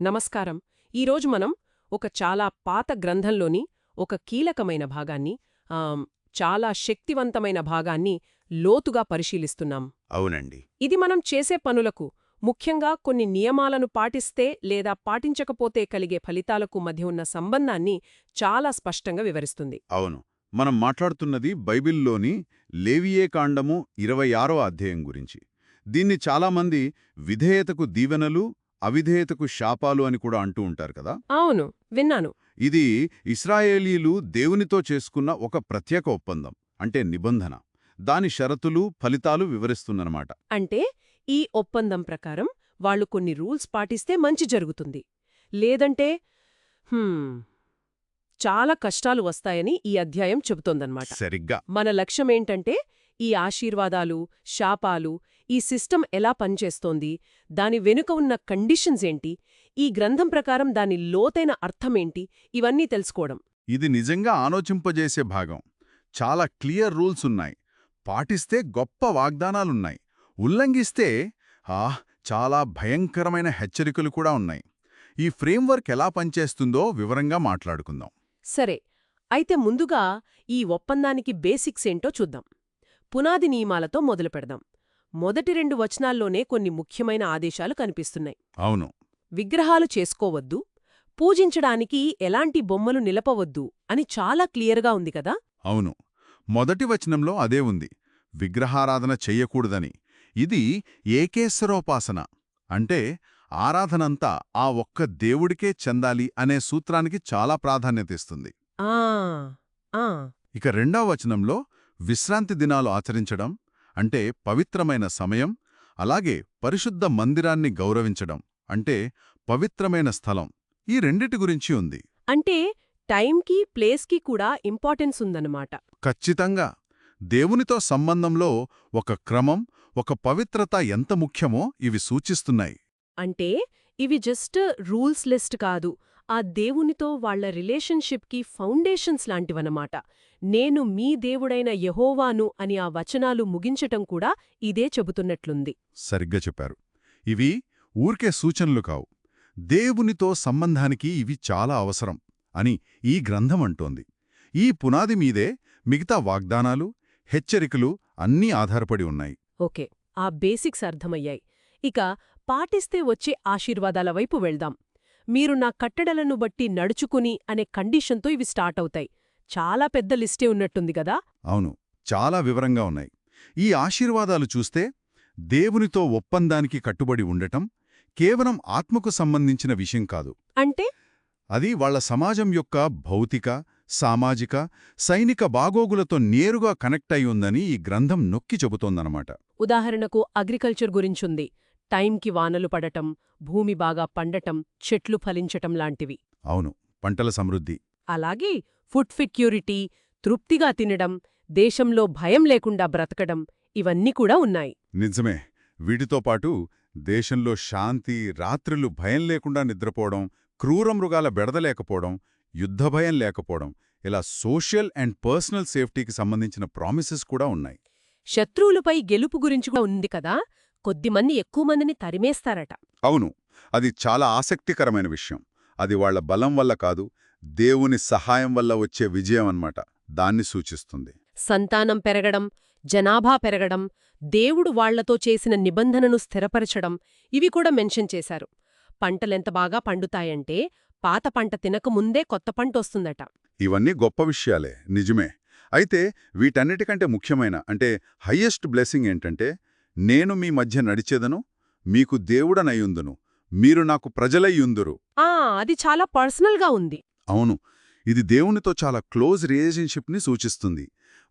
నమస్కారం. ఈరోజు మనం ఒక చాలా పాత గ్రంథంలోని ఒక కీలకమైన భాగాన్ని చాలా శక్తివంతమైన భాగాన్ని లోతుగా పరిశీలిస్తున్నాం. అవునండి. ఇది మనం చేసే పనులకు ముఖ్యంగా కొన్ని నియమాలను పాటిస్తే లేదా పాటించకపోతే కలిగే ఫలితాలకు మధ్య ఉన్న సంబంధాన్ని చాలా స్పష్టంగా వివరిస్తుంది. అవును. మనం మాట్లాడుతున్నది బైబిల్లోని లేవియే కాండము ఇరవై ఆరో అధ్యాయం గురించి. దీన్ని చాలామంది విధేయతకు దీవెనలు అవిధేయతకు శాపాలు అని కూడా అంటూ ఉంటారు కదా? అవును విన్నాను. ఇది ఇస్రాయేలీలు దేవునితో చేసుకున్న ఒక ప్రత్యేక ఒప్పందం అంటే నిబంధన. దాని షరతులు ఫలితాలు వివరిస్తుందన్నమాట. అంటే ఈ ఒప్పందం ప్రకారం వాళ్ళు కొన్ని రూల్స్ పాటిస్తే మంచి జరుగుతుంది. లేదంటే హ్మ్, చాలా కష్టాలు వస్తాయని ఈ అధ్యాయం చెబుతోందన్నమాట. సరిగ్గా. మన లక్ష్యమేంటంటే ఈ ఆశీర్వాదాలు శాపాలు ఈ సిస్టమ్ ఎలా పనిచేస్తోంది దాని వెనుక ఉన్న కండిషన్స్ ఏంటి ఈ గ్రంథం ప్రకారం దాని లోతైన అర్థమేంటి ఇవన్నీ తెలుసుకోవడం. ఇది నిజంగా ఆలోచింపజేసే భాగం. చాలా క్లియర్ రూల్స్ ఉన్నాయి. పాటిస్తే గొప్ప వాగ్దానాలున్నాయి. ఉల్లంఘిస్తే ఆ చాలా భయంకరమైన హెచ్చరికలు కూడా ఉన్నాయి. ఈ ఫ్రేమ్వర్క్ ఎలా పనిచేస్తుందో వివరంగా మాట్లాడుకుందాం. సరే. అయితే ముందుగా ఈ ఒప్పందానికి బేసిక్స్ ఏంటో చూద్దాం. పునాది నియమాలతో మొదలు పెడదాం మొదటి రెండు వచనాల్లోనే కొన్ని ముఖ్యమైన ఆదేశాలు కనిపిస్తున్నాయి. అవును. విగ్రహాలు చేసుకోవద్దు పూజించడానికి ఎలాంటి బొమ్మలు నిలపవద్దు అని చాలా క్లియర్గా ఉంది కదా? అవును. మొదటి వచనంలో అదే ఉంది. విగ్రహారాధన చెయ్యకూడదని. ఇది ఏకేశ్వరోపాసన అంటే ఆరాధనంతా ఆ ఒక్క దేవుడికే చెందాలి అనే సూత్రానికి చాలా ప్రాధాన్యత ఇస్తుంది. ఆ ఆ. ఇక రెండవ వచనంలో విశ్రాంతి దినాలు ఆచరించడం అంటే పవిత్రమైన సమయం అలాగే పరిశుద్ధ మందిరాన్ని గౌరవించడం అంటే పవిత్రమైన స్థలం. ఈ రెండిటి గురించి ఉంది. అంటే టైంకి ప్లేస్కి కూడా ఇంపార్టెన్స్ ఉందన్నమాట. ఖచ్చితంగా. దేవునితో సంబంధంలో ఒక క్రమం ఒక పవిత్రత ఎంత ముఖ్యమో ఇవి సూచిస్తున్నాయి. అంటే ఇవి జస్ట్ రూల్స్ లిస్ట్ కాదు. ఆ దేవునితో వాళ్ళ రిలేషన్షిప్కి ఫౌండేషన్స్ లాంటివన్నమాట. నేను మీ దేవుడైన యహోవాను అని ఆ వచనాలు ముగించటం కూడా ఇదే చెబుతున్నట్లుంది. సరిగ్గా చెప్పారు. ఇవి ఊరికే సూచనలు కావు. దేవునితో సంబంధానికి ఇవి చాలా అవసరం అని ఈ గ్రంథం అంటోంది. ఈ పునాది మీదే మిగతా వాగ్దానాలు హెచ్చరికలు అన్నీ ఆధారపడి ఉన్నాయి. ఓకే ఆ బేసిక్స్ అర్థమయ్యాయి. ఇక పాటిస్తే వచ్చే ఆశీర్వాదాల వైపు వెళ్దాం. మీరు నా కట్టడలను బట్టి నడుచుకుని అనే కండిషన్తో ఇవి స్టార్ట్ అవుతాయి. చాలా పెద్ద లిస్టే ఉన్నట్టుంది గదా అవును చాలా వివరంగా ఉన్నాయి. ఈ ఆశీర్వాదాలు చూస్తే దేవునితో ఒప్పందానికి కట్టుబడి ఉండటం కేవలం ఆత్మకు సంబంధించిన విషయం కాదు. అంటే? అది వాళ్ళ సమాజం యొక్క భౌతిక సామాజిక సైనిక బాగోగులతో నేరుగా కనెక్ట్ అయి ఉందని ఈ గ్రంథం నొక్కి చెబుతోందనమాట ఉదాహరణకు అగ్రికల్చర్ గురించుంది. టైంకి వానలు పడటం భూమి బాగా పండటం చెట్లు ఫలించటం లాంటివి. అవును పంటల సమృద్ధి. అలాగే ఫుడ్ సెక్యూరిటీ తృప్తిగా తినడం దేశంలో భయం లేకుండా బ్రతకడం ఇవన్నీ కూడా ఉన్నాయి. నిజమే. వీటితో పాటు దేశంలో శాంతి రాత్రులు భయం లేకుండా నిద్రపోవడం క్రూర మృగాల బెడదలేకపోవడం యుద్ధభయం లేకపోవడం ఇలా సోషల్ అండ్ పర్సనల్ సేఫ్టీకి సంబంధించిన ప్రామిసెస్ కూడా ఉన్నాయి. శత్రువులపై గెలుపు గురించి కూడా ఉంది కదా? కొద్దిమంది ఎక్కువ మందిని తరిమేస్తారట. అవును. అది చాలా ఆసక్తికరమైన విషయం. అది వాళ్ళ బలం వల్ల కాదు దేవుని సహాయం వల్ల వచ్చే విజయం అన్నమాట. దాన్ని సూచిస్తుంది. సంతానం పెరగడం జనాభా పెరగడం దేవుడు వాళ్ళతో చేసిన నిబంధనను స్థిరపరచడం ఇవి కూడా మెన్షన్ చేశారు. పంటలెంత బాగా పండుతాయంటే పాత పంట తినకముందే కొత్త పంటొస్తుందట ఇవన్నీ గొప్ప విషయాలే నిజమే. అయితే వీటన్నిటికంటే ముఖ్యమైన అంటే హయ్యెస్ట్ బ్లెస్సింగ్ ఏంటంటే నేను మీ మధ్య నడిచేదను మీకు దేవుడనయ్యుందును మీరు నాకు ప్రజలయ్యుందురు. ఆ అది చాలా పర్సనల్గా ఉంది. అవును. ఇది దేవునితో చాలా క్లోజ్ రిలేషన్షిప్ని సూచిస్తుంది.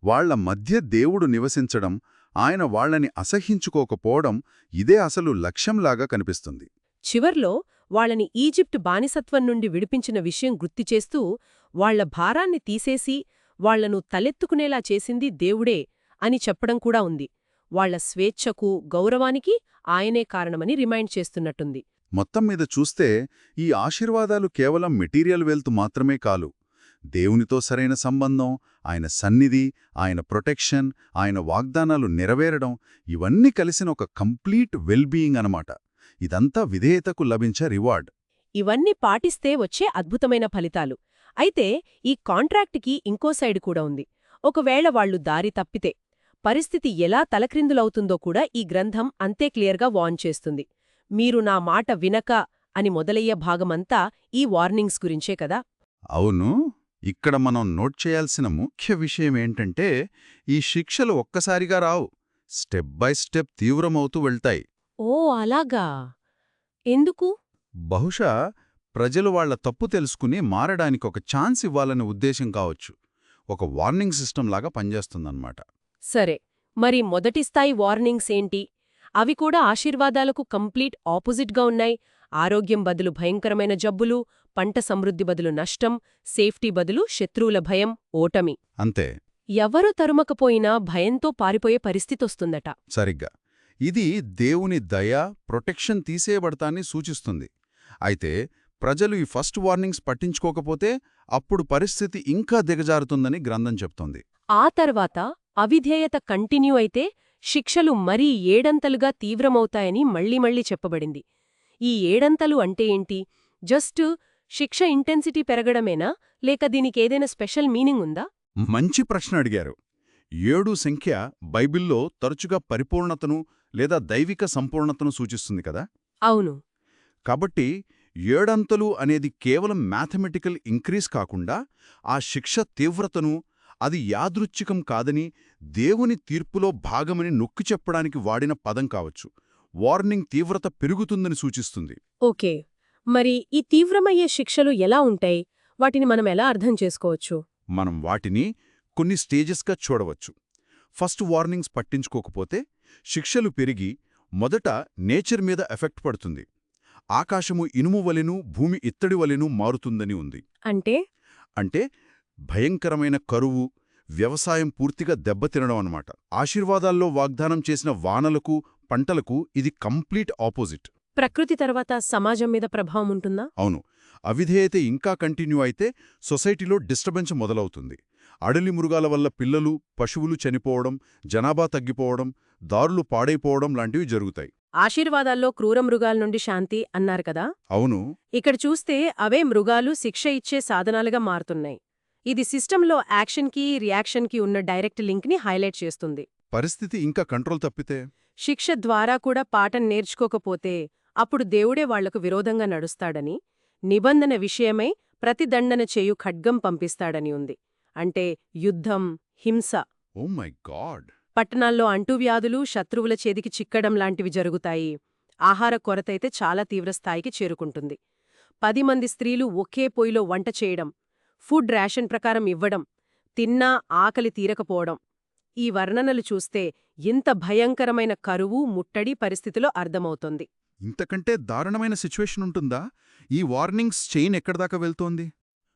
వాళ్ళ మధ్య దేవుడు నివసించడం ఆయన వాళ్ళని అసహించుకోకపోవడం ఇదే అసలు లక్ష్యంలాగా కనిపిస్తుంది. చివర్లో వాళ్ళని ఈజిప్ట్ బానిసత్వం నుండి విడిపించిన విషయం గుర్తుచేస్తూ వాళ్ళ భారాన్ని తీసేసి వాళ్ళను తలెత్తుకునేలా చేసింది దేవుడే అని చెప్పడం కూడా ఉంది. వాళ్ళ స్వేచ్ఛకు గౌరవానికి ఆయనే కారణమని రిమైండ్ చేస్తున్నట్టుంది. మొత్తం మీద చూస్తే ఈ ఆశీర్వాదాలు కేవలం మెటీరియల్ వెల్త్ మాత్రమే కాలు దేవునితో సరైన సంబంధం ఆయన సన్నిధి ఆయన ప్రొటెక్షన్ ఆయన వాగ్దానాలు నెరవేరడం ఇవన్నీ కలిసిన ఒక కంప్లీట్ వెల్బీయింగ్ అనమాట ఇదంతా విధేయతకు లభించే రివార్డ్. ఇవన్నీ పాటిస్తే వచ్చే అద్భుతమైన ఫలితాలు. అయితే ఈ కాంట్రాక్ట్కి ఇంకో సైడ్ కూడా ఉంది. ఒకవేళ వాళ్ళు దారి తప్పితే పరిస్థితి ఎలా తలక్రిందులవుతుందో కూడా ఈ గ్రంథం అంతే క్లియర్గా వాన్ చేస్తుంది. మీరు నా మాట వినక అని మొదలయ్యే భాగమంతా ఈ వార్నింగ్స్ గురించే కదా? అవును. ఇక్కడ మనం నోట్ చేయాల్సిన ముఖ్య విషయం ఏంటంటే ఈ శిక్షలు ఒక్కసారిగా రావు. స్టెప్ బై స్టెప్ తీవ్రమవుతూ వెళ్తాయి. ఓ అలాగా. ఎందుకు? బహుశా ప్రజలు వాళ్ళ తప్పు తెలుసుకుని మారడానికి ఒక ఛాన్స్ ఇవ్వాలనే ఉద్దేశం కావచ్చు. ఒక వార్నింగ్ సిస్టమ్ లాగా పనిచేస్తుందన్నమాట. సరే. మరి మొదటి స్థాయి వార్నింగ్స్ ఏంటి? అవి కూడా ఆశీర్వాదాలకు కంప్లీట్ ఆపోజిట్గా ఉన్నాయి. ఆరోగ్యం బదులు భయంకరమైన జబ్బులు పంట సమృద్ధి బదులు నష్టం సేఫ్టీ బదులు శత్రువుల భయం ఓటమి. అంతే. ఎవరు తరుమకపోయినా భయంతో పారిపోయే పరిస్థితొస్తుందట సరిగ్గా. ఇది దేవుని దయ ప్రొటెక్షన్ తీసేయబడతాన్ని సూచిస్తుంది. అయితే ప్రజలు ఈ ఫస్ట్ వార్నింగ్స్ పట్టించుకోకపోతే అప్పుడు పరిస్థితి ఇంకా దిగజారుతుందని గ్రంథం చెప్తోంది. ఆ తర్వాత అవిధేయత కంటిన్యూ అయితే శిక్షలు మరీ ఏడంతలుగా తీవ్రమవుతాయని మళ్ళీ మళ్ళీ చెప్పబడింది. ఈ ఏడంతలు అంటే ఏంటి? జస్ట్ శిక్ష ఇంటెన్సిటీ పెరగడమేనా? లేక దీనికేదైనా స్పెషల్ మీనింగ్ ఉందా? మంచి ప్రశ్న అడిగారు. ఏడు సంఖ్య బైబిల్లో తరచుగా పరిపూర్ణతను లేదా దైవిక సంపూర్ణతను సూచిస్తుంది కదా? అవును. కాబట్టి ఏడంతలు అనేది కేవలం మ్యాథమెటికల్ ఇంక్రీజ్ కాకుండా ఆ శిక్ష తీవ్రతను అది యాదృచ్ఛికం కాదని దేవుని తీర్పులో భాగమని నొక్కి చెప్పడానికి వాడిన పదం కావచ్చు. వార్నింగ్ తీవ్రత పెరుగుతుందని సూచిస్తుంది. ఓకే. మరి ఈ తీవ్రమయ్యే శిక్షలు ఎలా ఉంటాయి? వాటిని మనం ఎలా అర్థం చేసుకోవచ్చు? మనం వాటిని కొన్ని స్టేజెస్గా చూడవచ్చు. ఫస్ట్ వార్నింగ్స్ పట్టించుకోకపోతే శిక్షలు పెరిగి మొదట నేచర్ మీద ఎఫెక్ట్ పడుతుంది. ఆకాశము ఇనుము వలెను భూమి ఇత్తడి వలెను మారుతుందని ఉంది. అంటే? అంటే భయంకరమైన కరువు వ్యవసాయం పూర్తిగా దెబ్బతినడం అన్నమాట. ఆశీర్వాదాల్లో వాగ్దానం చేసిన వానలకు పంటలకు ఇది కంప్లీట్ ఆపోజిట్. ప్రకృతి తర్వాత సమాజం మీద ప్రభావం ఉంటుందా? అవును. అవిధేయత ఇంకా కంటిన్యూ అయితే సొసైటీలో డిస్టర్బెన్స్ మొదలవుతుంది. అడలి మృగాల వల్ల పిల్లలు పశువులు చనిపోవడం జనాభా తగ్గిపోవడం దారులు పాడైపోవడం లాంటివి జరుగుతాయి. ఆశీర్వాదాల్లో క్రూర మృగాల నుండి శాంతి అన్నారు కదా? అవును. ఇక్కడ చూస్తే అవే మృగాలు శిక్ష ఇచ్చే సాధనాలుగా మారుతున్నాయి. ఇది సిస్టంలో యాక్షన్కి రియాక్షన్కి ఉన్న డైరెక్ట్ లింక్ని హైలైట్ చేస్తుంది. పరిస్థితి ఇంకా కంట్రోల్ తప్పితే? శిక్ష ద్వారా కూడా పాఠం నేర్చుకోకపోతే అప్పుడు దేవుడే వాళ్ళకు విరోధంగా నడుస్తాడని నిబంధన విషయమై ప్రతిదండన చేయు ఖడ్గం పంపిస్తాడని ఉంది. అంటే యుద్ధం హింస. పట్టణాల్లో అంటువ్యాధులు శత్రువుల చేదికి చిక్కడం లాంటివి జరుగుతాయి. ఆహార కొరతైతే చాలా తీవ్రస్థాయికి చేరుకుంటుంది. పది మంది స్త్రీలు ఒకే పొయ్యిలో వంట చేయడం ఫుడ్ రేషన్ ప్రకారం ఇవ్వడం తిన్నా ఆకలి తీరకపోవడం ఈ వర్ణనలు చూస్తే ఎంత భయంకరమైన కరువు ముట్టడి పరిస్థితిలో అర్థమవుతోంది. ఇంతకంటే దారుణమైన సిచ్యువేషన్ ఉంటుందా? ఈ వార్నింగ్స్ చైన్ ఎక్కడిదాకా వెళ్తోంది?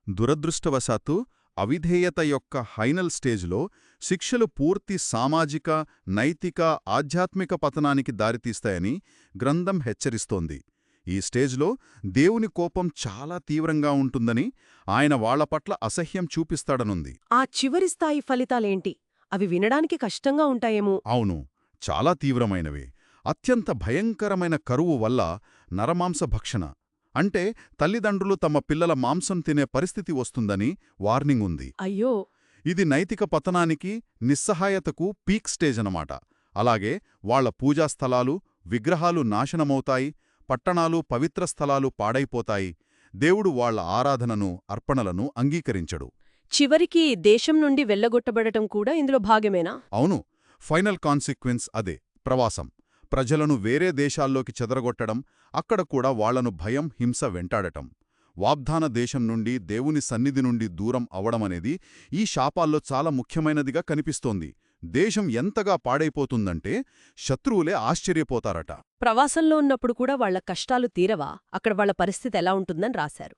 దురదృష్టవశాత్తు అవిధేయత యొక్క హైనల్ స్టేజ్లో శిక్షలు పూర్తి సామాజిక నైతిక ఆధ్యాత్మిక పతనానికి దారితీస్తాయని గ్రంథం హెచ్చరిస్తోంది. ఈ స్టేజ్లో దేవుని కోపం చాలా తీవ్రంగా ఉంటుందని ఆయన వాళ్ళ పట్ల అసహ్యం చూపిస్తాడనుంది. ఆ చివరి స్థాయి ఫలితాలేంటి? అవి వినడానికి కష్టంగా ఉంటాయేమో. అవును చాలా తీవ్రమైనవి. అత్యంత భయంకరమైన కరువు వల్ల నరమాంస భక్షణ. అంటే తల్లిదండ్రులు తమ పిల్లల మాంసం తినే పరిస్థితి వస్తుందని వార్నింగ్ ఉంది. అయ్యో! ఇది నైతిక పతనానికి నిస్సహాయతకు పీక్ స్టేజ్ అనమాట అలాగే వాళ్ళ పూజాస్థలాలు విగ్రహాలు నాశనమవుతాయి పట్టణాలు పవిత్ర స్థలాలు పాడైపోతాయి. దేవుడు వాళ్ళ ఆరాధనను అర్పణలను అంగీకరించడు. చివరికి దేశం నుండి వెళ్ళగొట్టబడటం కూడా ఇందులో భాగమేనా? అవును. ఫైనల్ కాన్సిక్వెన్స్ అదే ప్రవాసం. ప్రజలను వేరే దేశాల్లోకి చెదరగొట్టడం అక్కడ కూడా వాళ్ళను భయం హింస వెంటాడటం. వాగ్దాన దేశం నుండి దేవుని సన్నిధి నుండి దూరం అవడమనేది ఈ శాపాల్లో చాలా ముఖ్యమైనదిగా కనిపిస్తోంది. దేశం ఎంతగా పాడైపోతుందంటే శత్రువులే ఆశ్చర్యపోతారట. ప్రవాసంలో ఉన్నప్పుడు కూడా వాళ్ళ కష్టాలు తీరవా? అక్కడ వాళ్ళ పరిస్థితి ఎలా ఉంటుందని రాశారు.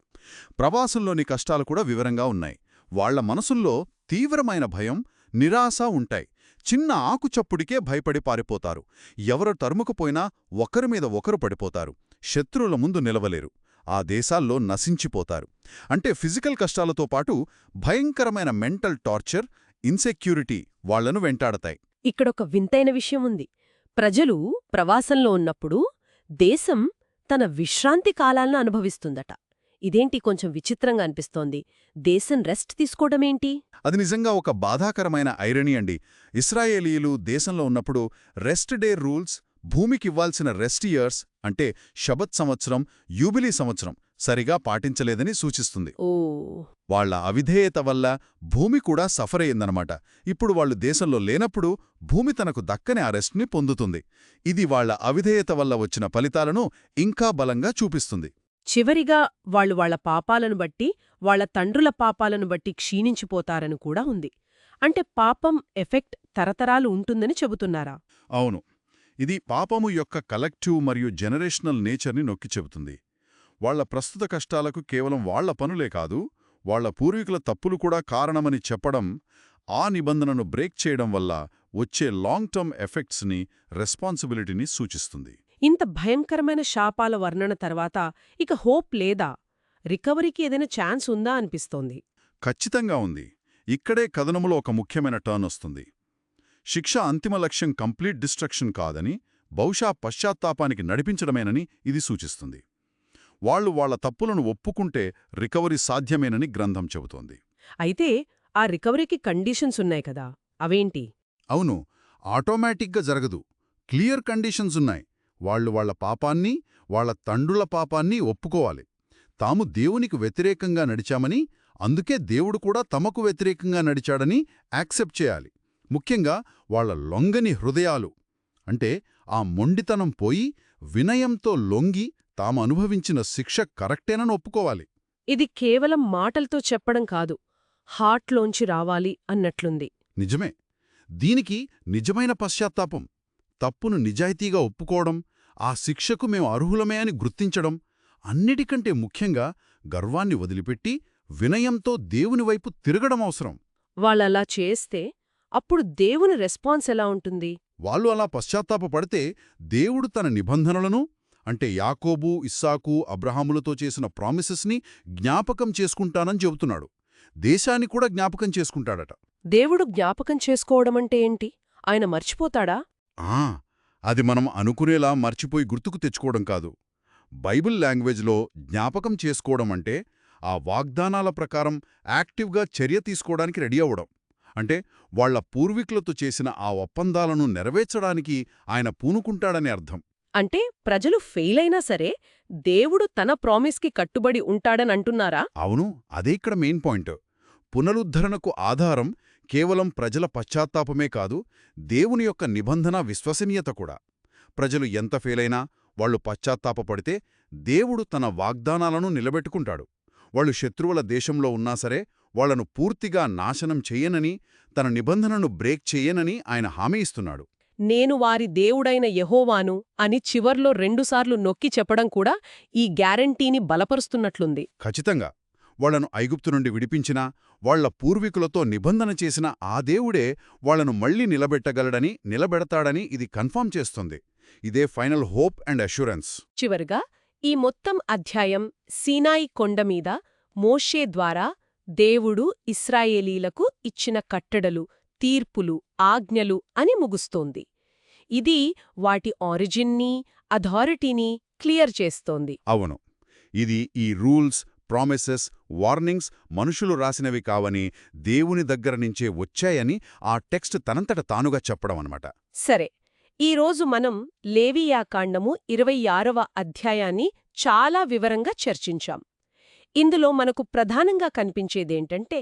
ప్రవాసంలోని కష్టాలు కూడా వివరంగా ఉన్నాయి. వాళ్ళ మనసుల్లో తీవ్రమైన భయం నిరాశ ఉంటాయి. చిన్న ఆకుచప్పుడికే భయపడి పారిపోతారు. ఎవరు తరుముకుపోయినా ఒకరి మీద ఒకరు పడిపోతారు. శత్రువుల ముందు నిలవలేరు. ఆ దేశాల్లో నశించిపోతారు. అంటే ఫిజికల్ కష్టాలతో పాటు భయంకరమైన మెంటల్ టార్చర్ ఇన్సెక్యూరిటీ వాళ్ళను వెంటాడతాయి. ఇక్కడొక వింతైన విషయం ఉంది. ప్రజలు ప్రవాసంలో ఉన్నప్పుడు దేశం తన విశ్రాంతి కాలాలను అనుభవిస్తుందట. ఇదేంటి కొంచెం విచిత్రంగా అనిపిస్తోంది? దేశం రెస్ట్ తీసుకోవడమేంటి? అది నిజంగా ఒక బాధాకరమైన ఐరనీ అండి. ఇస్రాయేలీలు దేశంలో ఉన్నప్పుడు రెస్ట్ డే రూల్స్ భూమికివ్వాల్సిన రెస్ట్ ఇయర్స్ అంటే శబత్ సంవత్సరం యూబిలీ సంవత్సరం సరిగా పాటించలేదని సూచిస్తుంది. ఓ. వాళ్ళ అవిధేయత వల్ల భూమి కూడా సఫర్ అయ్యిందనమాట. ఇప్పుడు వాళ్ళు దేశంలో లేనప్పుడు భూమి తనకు దక్కని ఆ రెస్ట్ని పొందుతుంది. ఇది వాళ్ళ అవిధేయత వల్ల వచ్చిన ఫలితాలను ఇంకా బలంగా చూపిస్తుంది. చివరిగా వాళ్ళు వాళ్ళ పాపాలను బట్టి వాళ్ళ తండ్రుల పాపాలను బట్టి క్షీణించిపోతారని కూడా ఉంది. అంటే పాపం ఎఫెక్ట్ తరతరాలు ఉంటుందని చెబుతున్నారా? అవును. ఇది పాపము యొక్క కలెక్టివ్ మరియు జనరేషనల్ నేచర్ని నొక్కి చెబుతుంది. వాళ్ళ ప్రస్తుత కష్టాలకు కేవలం వాళ్ళ పనులే కాదు వాళ్ళ పూర్వీకుల తప్పులు కూడా కారణమని చెప్పడం ఆ నిబంధనను బ్రేక్ చేయడం వల్ల వచ్చే లాంగ్ టర్మ్ ఎఫెక్ట్స్ని రెస్పాన్సిబిలిటీని సూచిస్తుంది. ఇంత భయంకరమైన శాపాల వర్ణన తర్వాత ఇక హోప్ లేదా? రికవరీకి ఏదైనా ఛాన్స్ ఉందా అనిపిస్తోంది. ఖచ్చితంగా ఉంది. ఇక్కడే కథనములో ఒక ముఖ్యమైన టర్న్ వస్తుంది. శిక్ష అంతిమ లక్ష్యం కంప్లీట్ డిస్ట్రక్షన్ కాదని బహుశా పశ్చాత్తాపానికి నడిపించడమేనని ఇది సూచిస్తుంది. వాళ్ళు వాళ్ళ తప్పులను ఒప్పుకుంటే రికవరీ సాధ్యమేనని గ్రంథం చెబుతోంది. అయితే ఆ రికవరీకి కండిషన్స్ ఉన్నాయి కదా అవేంటి? అవును ఆటోమేటిక్గా జరగదు. క్లియర్ కండిషన్స్ ఉన్నాయి. వాళ్ళు వాళ్ళ పాపాన్ని వాళ్ళ తండ్రుల పాపాన్ని ఒప్పుకోవాలి. తాము దేవునికి వ్యతిరేకంగా నడిచామని అందుకే దేవుడు కూడా తమకు వ్యతిరేకంగా నడిచాడని యాక్సెప్ట్ చేయాలి. ముఖ్యంగా వాళ్ళ లొంగని హృదయాలు. అంటే ఆ మొండితనం పోయి వినయంతో లొంగి తాము అనుభవించిన శిక్ష కరెక్టేనని ఒప్పుకోవాలి. ఇది కేవలం మాటలతో చెప్పడం కాదు హార్ట్లోంచి రావాలి అన్నట్లుంది. నిజమే. దీనికి నిజమైన పశ్చాత్తాపం. తప్పును నిజాయితీగా ఒప్పుకోవడం ఆ శిక్షకు మేం అర్హులమే అని గుర్తించడం అన్నిటికంటే ముఖ్యంగా గర్వాన్ని వదిలిపెట్టి వినయంతో దేవుని వైపు తిరగడం అవసరం. వాళ్ళలా చేస్తే అప్పుడు దేవుని రెస్పాన్స్ ఎలా ఉంటుంది? వాళ్ళు అలా పశ్చాత్తాపపడితే దేవుడు తన నిబంధనలను అంటే యాకోబు ఇస్సాకు అబ్రహాములతో చేసిన ప్రామిసెస్ని జ్ఞాపకం చేసుకుంటానని చెబుతున్నాడు. దేశాన్ని కూడా జ్ఞాపకం చేసుకుంటాడట. దేవుడు జ్ఞాపకం చేసుకోవడమంటే ఏంటి? ఆయన మర్చిపోతాడా? ఆ అది మనం అనుకునేలా మర్చిపోయి గుర్తుకు తెచ్చుకోవడం కాదు. బైబిల్ లాంగ్వేజ్లో జ్ఞాపకం చేసుకోవడం అంటే ఆ వాగ్దానాల ప్రకారం యాక్టివ్గా చర్య తీసుకోవడానికి రెడీ అవ్వడం. అంటే వాళ్ళ పూర్వీకులతో చేసిన ఆ ఒప్పందాలను నెరవేర్చడానికి ఆయన పూనుకుంటాడని అర్థం. అంటే ప్రజలు ఫెయిల్ అయినా సరే దేవుడు తన ప్రామిస్కి కట్టుబడి ఉంటాడనంటున్నారా అవును అదే ఇక్కడ మెయిన్ పాయింట్. పునరుద్ధరణకు ఆధారం కేవలం ప్రజల పశ్చాత్తాపమే కాదు దేవుని యొక్క నిబంధన విశ్వసనీయత కూడా. ప్రజలు ఎంత ఫెయిలైనా వాళ్ళు పశ్చాత్తాపపడితే దేవుడు తన వాగ్దానాలను నిలబెట్టుకుంటాడు. వాళ్ళు శత్రువుల దేశంలో ఉన్నా సరే వాళ్ళను పూర్తిగా నాశనం చెయ్యనని తన నిబంధనను బ్రేక్ చెయ్యనని ఆయన హామీ ఇస్తున్నాడు. నేను వారి దేవుడైన యెహోవాను అని చివర్లో రెండుసార్లు నొక్కి చెప్పడం కూడా ఈ గ్యారంటీని బలపరుస్తున్నట్లుంది. ఖచ్చితంగా. వాళ్ళను ఐగుప్తు నుండి విడిపించినా వాళ్ళ పూర్వీకులతో నిబంధన చేసిన ఆ దేవుడే వాళ్ళను మళ్ళీ నిలబెట్టగలడని నిలబెడతాడని ఇది కన్ఫర్మ్ చేస్తుంది. ఇదే ఫైనల్ హోప్ అండ్ అష్యూరెన్స్. చివరగా ఈ మొత్తం అధ్యాయం సీనాయి కొండమీద మోషే ద్వారా దేవుడు ఇస్రాయేలీలకు ఇచ్చిన కట్టడలు తీర్పులు ఆజ్ఞలు అని ముగుస్తోంది. ఇది వాటి ఆరిజిన్ని అథారిటీని క్లియర్ చేస్తోంది. అవును. ఇది ఈ రూల్స్ ప్రామిసెస్ వార్నింగ్స్ మనుషులు రాసినవి కావని దేవుని దగ్గర నుంచే వచ్చాయని ఆ టెక్స్ట్ తనంతట తానుగా చెప్పడం అనమాట సరే. ఈరోజు మనం లేవియాకాండము ఇరవై ఆరవ అధ్యాయాన్ని చాలా వివరంగా చర్చించాం. ఇందులో మనకు ప్రధానంగా కనిపించేదేంటంటే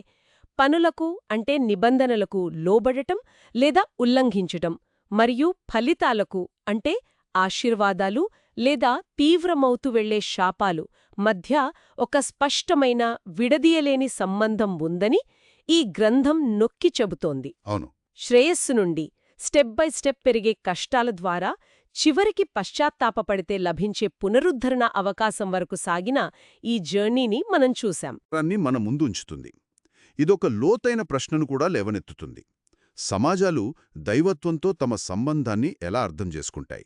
పనులకు అంటే నిబంధనలకు లోబడటం లేదా ఉల్లంఘించటం. మరియు ఫలితాలకు అంటే ఆశీర్వాదాలు లేదా తీవ్రమవుతూ వెళ్ళే శాపాలు మధ్య ఒక స్పష్టమైన విడదీయలేని సంబంధం ఉందని ఈ గ్రంథం నొక్కి చెబుతోంది. అవును. శ్రేయస్సు నుండి స్టెప్ బై స్టెప్ పెరిగే కష్టాల ద్వారా చివరికి పశ్చాత్తాపపడితే లభించే పునరుద్ధరణ అవకాశం వరకు సాగిన ఈ జర్నీని మనం చూశాం. మన ఇదొక లోతైన ప్రశ్నను కూడా లేవనెత్తుతుంది. సమాజాలు దైవత్వంతో తమ సంబంధాన్ని ఎలా అర్థం చేసుకుంటాయి?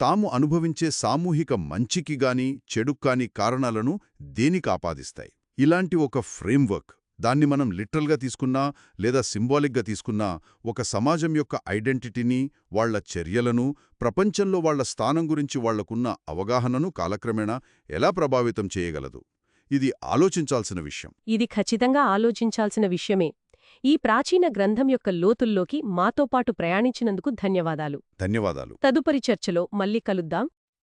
తాము అనుభవించే సామూహిక మంచికి గాని చెడుక్కాని కారణాలను దేనికి ఆపాదిస్తాయి ఇలాంటి ఒక ఫ్రేమ్వర్క్ దాన్ని మనం లిటరల్గా తీసుకున్నా లేదా సింబాలిక్గా తీసుకున్నా ఒక సమాజం యొక్క ఐడెంటిటీని వాళ్ళ చర్యలను ప్రపంచంలో వాళ్ళ స్థానం గురించి వాళ్ళకున్న అవగాహనను కాలక్రమేణా ఎలా ప్రభావితం చేయగలదు? ఇది ఆలోచించాల్సిన విషయం. ఇది ఖచ్చితంగా ఆలోచించాల్సిన విషయమే. ఈ ప్రాచీన గ్రంథం యొక్క లోతుల్లోకి మాతో పాటు ప్రయాణించినందుకు ధన్యవాదాలు. ధన్యవాదాలు. తదుపరి చర్చలో మళ్ళీ కలుద్దాం.